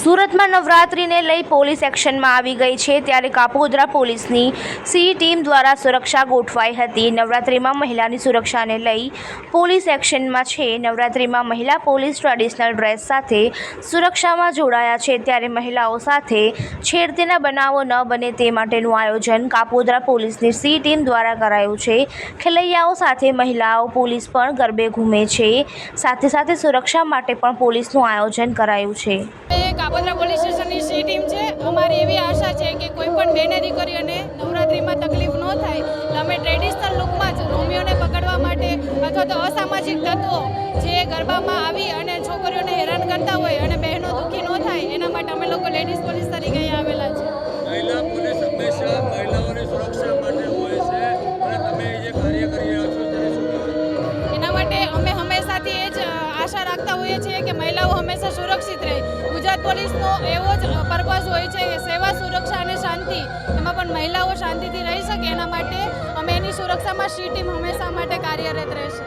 સુરતમાં નવરાત્રિને લઈ પોલીસ એક્શનમાં આવી ગઈ છે ત્યારે કાપોદ્રા પોલીસની સી ટીમ દ્વારા સુરક્ષા ગોઠવાઈ હતી. નવરાત્રિમાં મહિલાની સુરક્ષાને લઈ પોલીસ એક્શનમાં છે. નવરાત્રિમાં મહિલા પોલીસ ટ્રેડિશનલ ડ્રેસ સાથે સુરક્ષામાં જોડાયા છે ત્યારે મહિલાઓ સાથે છેડતીના બનાવો ન બને તે માટેનું આયોજન કાપોદ્રા પોલીસની સી ટીમ દ્વારા કરાયું છે. ખેલૈયાઓ સાથે મહિલાઓ પોલીસ પણ ગરબે ઘૂમે છે. સાથે સાથે સુરક્ષા માટે પણ પોલીસનું આયોજન કરાયું છે. કાપોદ્રા પોલીસ સ્ટેશનની સી ટીમ છે. અમારી એવી આશા છે કે કોઈ પણ બેને દીકરીઓને નવરાત્રિમાં તકલીફ ન થાય. તમે અમે ટ્રેડિશનલ લુકમાં જ રોમિયોને પકડવા માટે અથવા તો અસામાજિક તત્વો જે ગરબામાં આવી અને છોકરીઓને હેરાન કરતા હોય અને બહેનો દુઃખી ન થાય એના માટે અમે લોકો લેડીઝ પોલીસ તરીકે અહીંયા આવેલા છે. મહિલા પોલીસ હંમેશા મહિલાઓની સુરક્ષા માટે હોય છે અને તમે જે કાર્ય કરી રહ્યા છો એના માટે અમે હંમેશાથી એ જ આશા રાખતા હોઈએ છીએ કે મહિલાઓ હંમેશા સુરક્ષિત રહે. ગુજરાત પોલીસનો એવો જ પર્પઝ હોય છે કે સેવા, સુરક્ષા અને શાંતિ. એમાં પણ મહિલાઓ શાંતિથી રહી શકે, એના માટે અમે એની સુરક્ષામાં સી ટીમ હંમેશા માટે કાર્યરત રહેશે.